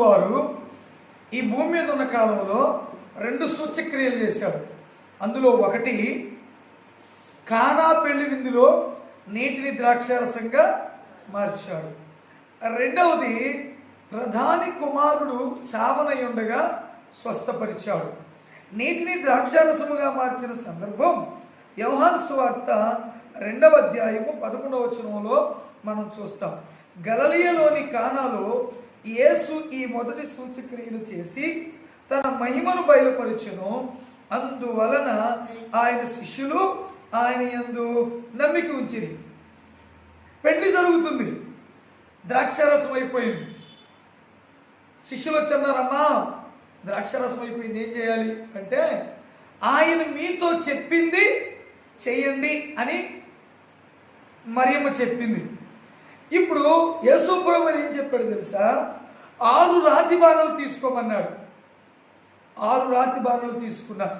వారు ఈ భూమి మీద ఉన్న కాలంలో రెండు సూచక్రియలు చేశారు. అందులో ఒకటి కానా పెళ్ళి విందులో నీటిని ద్రాక్షారసంగా మార్చాడు. రెండవది ప్రధాని కుమారుడు చావనై ఉండగా స్వస్థపరిచాడు. నీటిని ద్రాక్షారసముగా మార్చిన సందర్భం వ్యవహార సువార్త రెండవ అధ్యాయము పదకొండవ వచనంలో మనం చూస్తాం. గలలియలోని కానాలో యేసు ఈ మొదటి సూచక్రియలు చేసి తన మహిమను బయలుపరచును. అందువలన ఆయన శిష్యులు ఆయన ఎందు నమ్మిక ఉంచిరి. పెళ్ళి జరుగుతుంది. ద్రాక్షారసం అయిపోయింది. శిష్యులు వచ్చన్నారమ్మా ద్రాక్షరసం అయిపోయింది. ఏం చేయాలి? అంటే ఆయన మీతో చెప్పింది చెయ్యండి అని మరియమ్మ చెప్పింది. ఇప్పుడు యేసుప్రభు ఏం చెప్పాడు తెలుసా? ఆరు రాతి బాణలు తీసుకోమన్నాడు. ఆరు రాతి బాణలు తీసుకున్నారు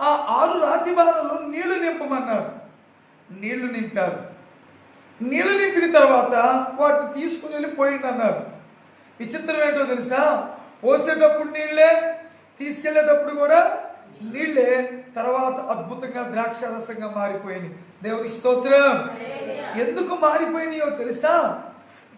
ఆ ఆరు రాతి బాణలు నీళ్ళు నింపమన్నారు. నీళ్ళు నింపారు. నీళ్ళు నింపిన తర్వాత వాటిని తీసుకుని వెళ్ళి పోయిండి అన్నారు. విచిత్రం ఏంటో తెలుసా? పోసేటప్పుడు నీళ్ళే తీసుకెళ్ళేటప్పుడు కూడా నీళ్ళే తర్వాత అద్భుతంగా ద్రాక్ష రసంగా మారిపోయినాయి. దేవుని స్తోత్రం. ఎందుకు మారిపోయినాయో తెలుసా?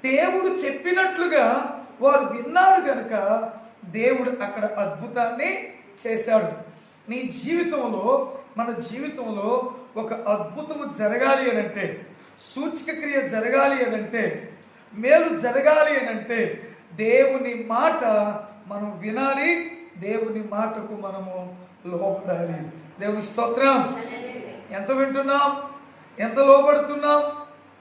దేవుడు చెప్పినట్లుగా వారు విన్నారు గనుక దేవుడు అక్కడ అద్భుతాన్ని చేశాడు. నీ జీవితంలో మన జీవితంలో ఒక అద్భుతము జరగాలి అని అంటే సూచిక క్రియ జరగాలి అని అంటే మేలు జరగాలి అని అంటే దేవుని మాట మనం వినాలి దేవుని మాటకు మనము లోపడాలి దేవుని స్తోత్రం. ఎంత వింటున్నాం? ఎంత లోపడుతున్నాం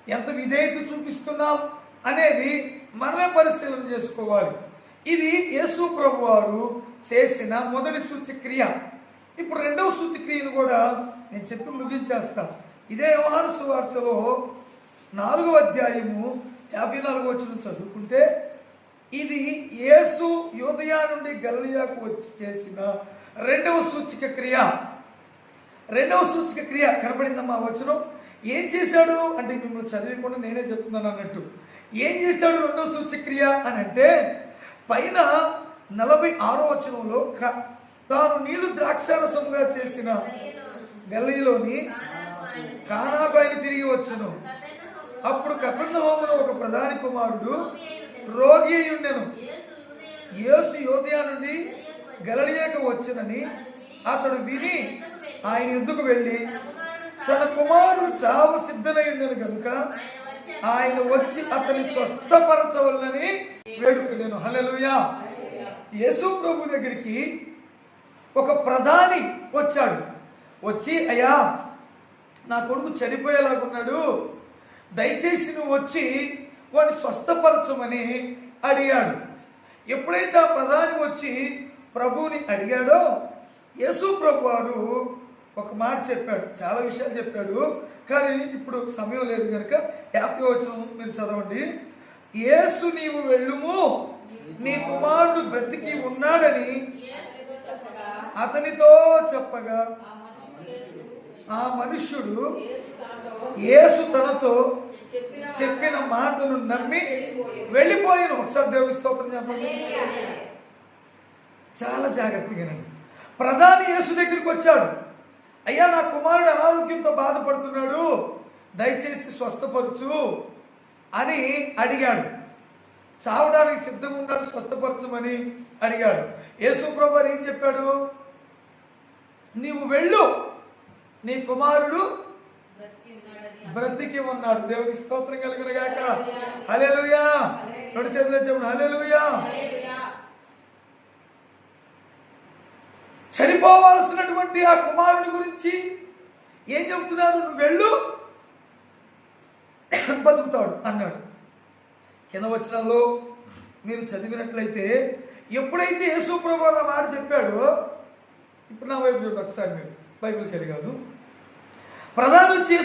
ఎంత విధేయత చూపిస్తున్నాం? అనేది మనమే పరిశీలన చేసుకోవాలి. ఇది యేసు ప్రభు వారు చేసిన మొదటి సూచక్రియ. ఇప్పుడు రెండవ సూచక్రియను కూడా నేను చెప్పి ముగించేస్తా. ఇదే యోహాను సువార్తలో నాలుగవ అధ్యాయము యాభై నాలుగు వచ్చిన చదువుకుంటే ఇది యేసు యోదయా నుండి గలియాకు వచ్చి చేసిన రెండవ సూచిక క్రియ. రెండవ సూచిక క్రియ కనబడిందమ్మా వచనం. ఏం చేశాడు అంటే మిమ్మల్ని చదివకుండా నేనే చెప్తున్నాను అన్నట్టు. ఏం చేశాడు రెండవ సూచిక క్రియ అని అంటే పైన నలభై ఆరో వచనంలో క- తాను నీళ్ళు ద్రాక్షారసముగా చేసిన గల్లీలోని కానాబాయిని తిరిగి వచ్చును. అప్పుడు కపెర్నహూములో ఒక ప్రధాని కుమారుడు రోగి అయి ఉండెను యేసు యోదయ నుండి గలలియకు వచ్చునని అతడు విని ఆయన ఎందుకు వెళ్ళి? తన కుమారుడు చావు సిద్ధనై ఉండెను కనుక ఆయన వచ్చి అతని స్వస్థపరచవలనని వేడుకునేను. హల్లెలూయా. యేసు ప్రభు దగ్గరికి ఒక ప్రధాని వచ్చాడు. వచ్చి అయ్యా నా కొడుకు చనిపోయేలాగున్నాడు. దయచేసి నువ్వు వచ్చి వాడిని స్వస్థపరచమని అడిగాడు. ఎప్పుడైతే ఆ ప్రధాని వచ్చి ప్రభువుని అడిగాడో యేసు ప్రభు వారు ఒక మాట చెప్పాడు. చాలా విషయాలు చెప్పాడు. కానీ ఇప్పుడు సమయం లేదు కనుక యాభై వచ్చిన మీరు చదవండి. యేసు నీవు వెళ్ళుము. నీ కుమారుడు బ్రతికి ఉన్నాడని అతనితో చెప్పగా ఆ మనుష్యుడు యేసు తనతో చెప్పిన మాటను నమ్మి వెళ్ళిపోయిన ఒకసారి దేవుని స్తోత్రం చెప్పండి చాలా జాగ్రత్తగానండి ప్రధాని యేసు దగ్గరికి వచ్చాడు. అయ్యా నా కుమారుడు అనారోగ్యంతో బాధపడుతున్నాడు. దయచేసి స్వస్థపరచు అని అడిగాడు. చావడానికి సిద్ధంగా ఉన్నాడు స్వస్థపరచమని అడిగాడు. యేసు ప్రభు ఏం చెప్పాడు? నీవు వెళ్ళు. నీ కుమారుడు బ్రతికి ఉన్నాడు. దేవునికి స్తోత్రం కలిగిన గాక. హల్లెలూయా. రెండు చేతులు చెప్పండి. హల్లెలూయా. చనిపోవాల్సినటువంటి ఆ కుమారుని గురించి ఏం చెబుతున్నారు నువ్వు వెళ్ళు. బతుకుతాడు అన్నాడు. కింద వచనాల్లో మీరు చదివినట్లయితే ఎప్పుడైతే యేసు ప్రభు మాట చెప్పాడో ఇప్పుడు నా వైపు చూడండి ఒకసారి మీరు. బైబిల్కి వెళ్ళగాను ప్రధాని వచ్చి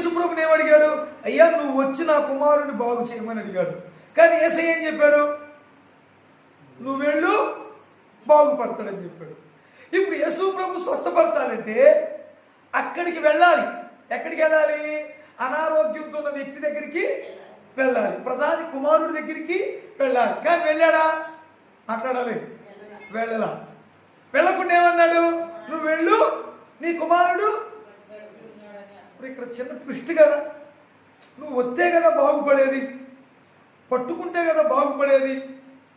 ఏమడిగాడు అయ్యా నువ్వు వచ్చి నా కుమారుని బాగు చేయమని అడిగాడు. కానీ ఏసై ఏం చెప్పాడు? నువ్వు వెళ్ళు బాగుపడతాడని చెప్పాడు. ఇప్పుడు యేసుప్రభు స్వస్థపరచాలంటే అక్కడికి వెళ్ళాలి. ఎక్కడికి వెళ్ళాలి? అనారోగ్యంతో ఉన్న వ్యక్తి దగ్గరికి వెళ్ళాలి. ప్రధాని కుమారుడి దగ్గరికి వెళ్ళాలి. కానీ వెళ్ళాడా? మాట్లాడాలి. వెళ్ళలా. వెళ్ళకుండా ఏమన్నాడు? నువ్వు వెళ్ళు నీ కుమారుడు ఇప్పుడు ఇక్కడ చిన్న ట్విస్ట్ కదా. నువ్వు వస్తే కదా బాగుపడేది. పట్టుకుంటే కదా బాగుపడేది.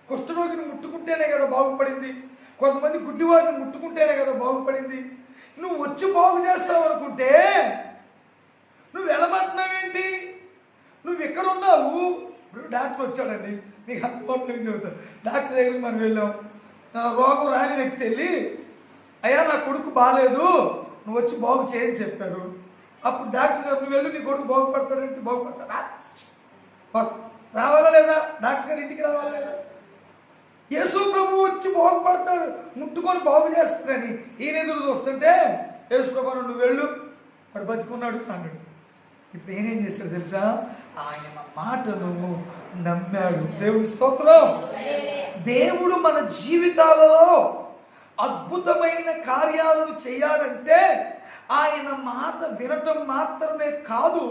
కుష్ఠరోగిని ముట్టుకుంటేనే కదా బాగుపడింది. కొంతమంది గుడ్డివారిని ముట్టుకుంటేనే కదా బాగుపడింది. నువ్వు వచ్చి బాగు చేస్తావు అనుకుంటే నువ్వు వెళ్ళమంటున్నావేంటి నువ్వు ఎక్కడ ఉన్నావు? ఇప్పుడు డాక్టర్ వచ్చాడండి. నీకు అర్థమవుతుంది చెబుతాను డాక్టర్ దగ్గరికి మనం వెళ్ళాం. నా రోగం రాని వ్యక్తి వెళ్ళి అయ్యా నా కొడుకు బాగాలేదు నువ్వు వచ్చి బాగు చేయని చెప్పారు అప్పుడు డాక్టర్ గారు వెళ్ళి నీ కొడుకు బాగుపడతాడంటే బాగుపడతాడా. రావాలా లేదా? డాక్టర్ గారి ఇంటికి రావాలా లేదా? యేసు ప్రభు వచ్చి బాగుపడతాడు ముట్టుకొని బాగు చేస్తాడని ఈయన ఎదురు చూస్తుంటే యేసు ప్రభు నువ్వు వెళ్ళు వాడు బతుకున్నాడు అన్నాడు. ఇప్పుడు ఏనేం చేశాడు తెలుసా? ఆయన మాటను నమ్మాడు. దేవుడి స్తోత్రం. దేవుడు మన జీవితాలలో అద్భుతమైన కార్యాలను చేయాలంటే ఆయన మాట వినటం మాత్రమే కాదు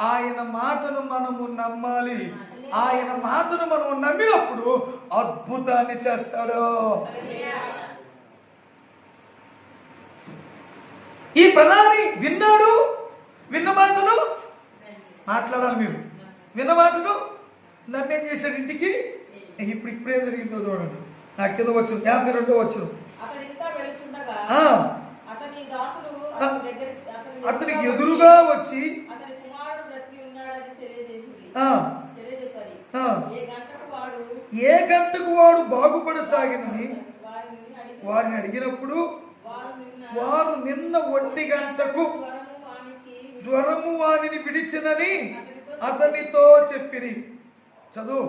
ఆయన మాటను మనము నమ్మాలి. ఆయన మాటను మనము నమ్మినప్పుడు అద్భుతాన్ని చేస్తాడు. ఈ ప్రధాని విన్నాడు? విన్న మాటను? మాట్లాడాలి మీరు. విన్న మాటను? నమ్మేం చేశాడు ఇంటికి? ఇప్పుడు ఇప్పుడే జరిగిందో చూడండి. నా కింద వచ్చు యాభై రెండో వచ్చు అతడు ఇంకా వెళుచుండగా ఆ. అతని దాసులు అతని దగ్గర అతనికి ఎదురుగా వచ్చి. ఏ గంటకు వాడు బాగుపడసాగినని వారిని అడిగి వారిని అడిగినప్పుడు వారు నిన్న ఒంటి గంటకు జ్వరము వానిని విడిచినని అతనితో చెప్పిరి. చదువు.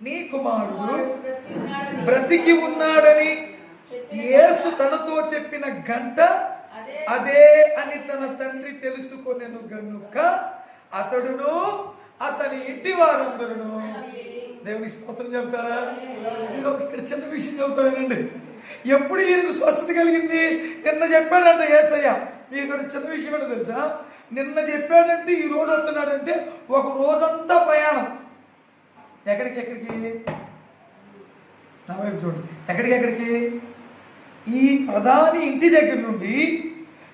నీ కుమారుడు కుమారుడు బ్రతికి ఉన్నాడని బ్రతికి ఉన్నాడని యేసు తనతో చెప్పిన గంట అదే అని తన తండ్రి తెలుసుకొనెను గనుక అతడును అతని ఇంటి వారందరూ దేవుని స్తోత్రం చెబుతారా? నేను ఇక్కడ చిన్న విషయం చెబుతానండి. ఎప్పుడు ఈయనకు స్వస్థత కలిగింది? నిన్న చెప్పాడంట ఏసయ్య. నీ ఇక్కడ చిన్న విషయం ఏంటో తెలుసా? నిన్న చెప్పాడంటే ఈ రోజు వస్తున్నాడంటే ఒక రోజంతా ప్రయాణం. ఎక్కడికి ఎక్కడికి? నా వైపు చూడండి. ఎక్కడికి ఎక్కడికి? ఈ ప్రధాని ఇంటి దగ్గర నుండి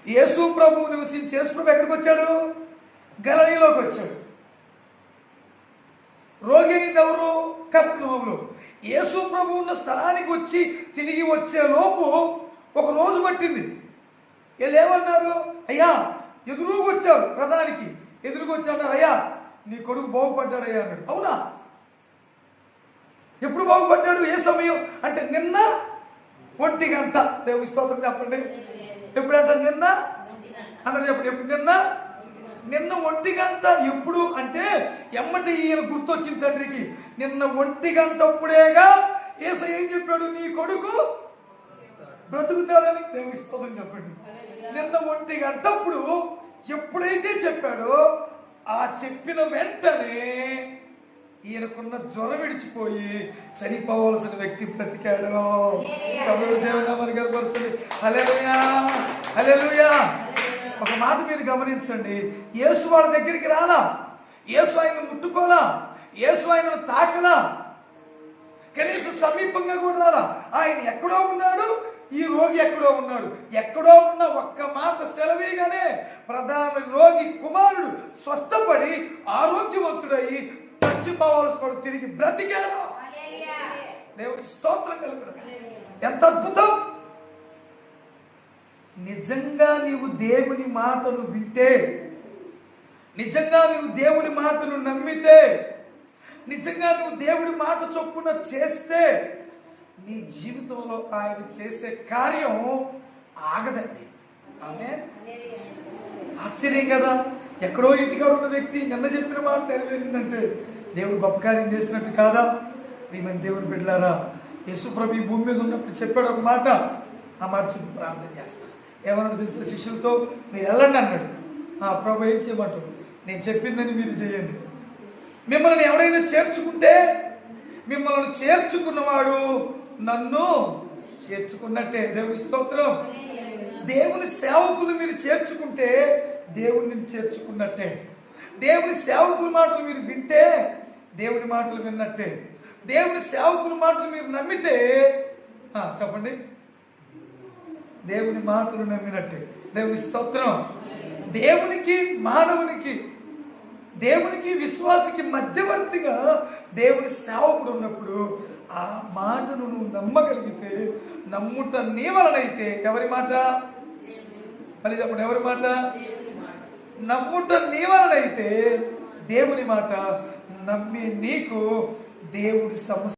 యేసు ప్రభు నివసించి యేసు ప్రభు ఎక్కడికి వచ్చాడు? గలనీలోకి వచ్చాడు. రోగి ఎవరు? కప్నోములు యేసు ప్రభు ఉన్న స్థలానికి వచ్చి తిరిగి వచ్చే లోపు ఒక రోజు పట్టింది. వీళ్ళు ఏమన్నారు అయ్యా ఎదురుకు వచ్చారు ప్రధానికి ఎదురుకు వచ్చాడు అయ్యా నీ కొడుకు బాగుపడ్డాడు అయ్యా అన్నాడు. అవునా? ఎప్పుడు బాగుపడ్డాడు? ఏ సమయం? అంటే నిన్న ఒంటిగంట దేవుని స్తోత్రం చెప్పండి. ఎప్పుడంట నిన్న? అందరూ చెప్పండి ఎప్పుడు నిన్న? నిన్న ఒంటి గంట ఎప్పుడు అంటే ఎమ్మటి ఈయన గుర్తొచ్చింది తండ్రికి. నిన్న ఒంటి గంట అప్పుడేగా ఏస ఏం చెప్పాడు? నీ కొడుకు బ్రతుకుతాడని దేవుని స్తోత్రం చెప్పండి. నిన్న ఒంటి గంటప్పుడు ఎప్పుడైతే చెప్పాడో ఆ చెప్పిన వెంటనే ఈయనకున్న జ్వరం విడిచిపోయి చనిపోవలసిన వ్యక్తి బ్రతికాడు. చదువు నామాన్ని కనపరుచుంది హల్లెలూయా. హల్లెలూయా. ఒక మాట మీరు గమనించండి. యేసు వాళ్ళ దగ్గరికి రాలా? యేసు ఆయన ముట్టుకోలా? యేసు ఆయనను తాకలా? కనీసం సమీపంగా కూడా రాలా? ఆయన ఎక్కడో ఉన్నాడు ఈ రోగి ఎక్కడో ఉన్నాడు. ఎక్కడో ఉన్న ఒక్క మాట సెలవేగానే ప్రధాన రోగి కుమారుడు స్వస్థపడి ఆరోగ్యవంతుడయి చచ్చిపోవలసిన తిరిగి బ్రతికాడు దేవుడికి స్తోత్రం కలుగును. ఎంత అద్భుతం! నిజంగా నీవు దేవుని మాటను వింటే నిజంగా నువ్వు దేవుని మాటను నమ్మితే నిజంగా నువ్వు దేవుడి మాట చొప్పున చేస్తే నీ జీవితంలో ఆయన చేసే కార్యం ఆగదండి. ఆమె ఆశ్చర్యం కదా! ఎక్కడో ఇంటిగా ఉన్న వ్యక్తి నిన్న చెప్పిన మాట నెరవేరిందంటే దేవుడు గొప్ప కార్యం చేసినట్టు కాదా? ప్రియమైన దేవుని బిడ్డలారా యేసుప్రభు ఈ భూమి మీద ఉన్నప్పుడు చెప్పాడు ఒక మాట. ఆ మాట చెప్పి ప్రార్థన చేస్తాను ఏమన్నా తెలిసిన శిష్యులతో? మీరు వెళ్ళండి అన్నాడు. ఆ ప్రభు ఏం చేయమంటాడు? నేను చెప్పిందని మీరు చేయండి. మిమ్మల్ని ఎవరైనా చేర్చుకుంటే మిమ్మల్ని చేర్చుకున్నవాడు నన్ను చేర్చుకున్నట్టే. దేవుని స్తోత్రం. దేవుని సేవకులు మీరు చేర్చుకుంటే దేవుని చేర్చుకున్నట్టే. దేవుని సేవకుల మాటలు మీరు వింటే దేవుని మాటలు విన్నట్టే. దేవుని సేవకుల మాటలు మీరు నమ్మితే చెప్పండి. దేవుని మాటలు నమ్మినట్టే. దేవుని స్తోత్రం. దేవునికి మానవునికి దేవునికి విశ్వాసికి మధ్యవర్తిగా దేవుని సేవకుడు ఉన్నప్పుడు ఆ మాటను నువ్వు నమ్మగలిగితే నమ్ముట నీ వలనైతే ఎవరి మాట? మళ్ళీ చెప్పండి ఎవరి మాట? నమ్ముట నీవరనైతే దేవుని మాట నమ్మి నీకు దేవుడి సమస్య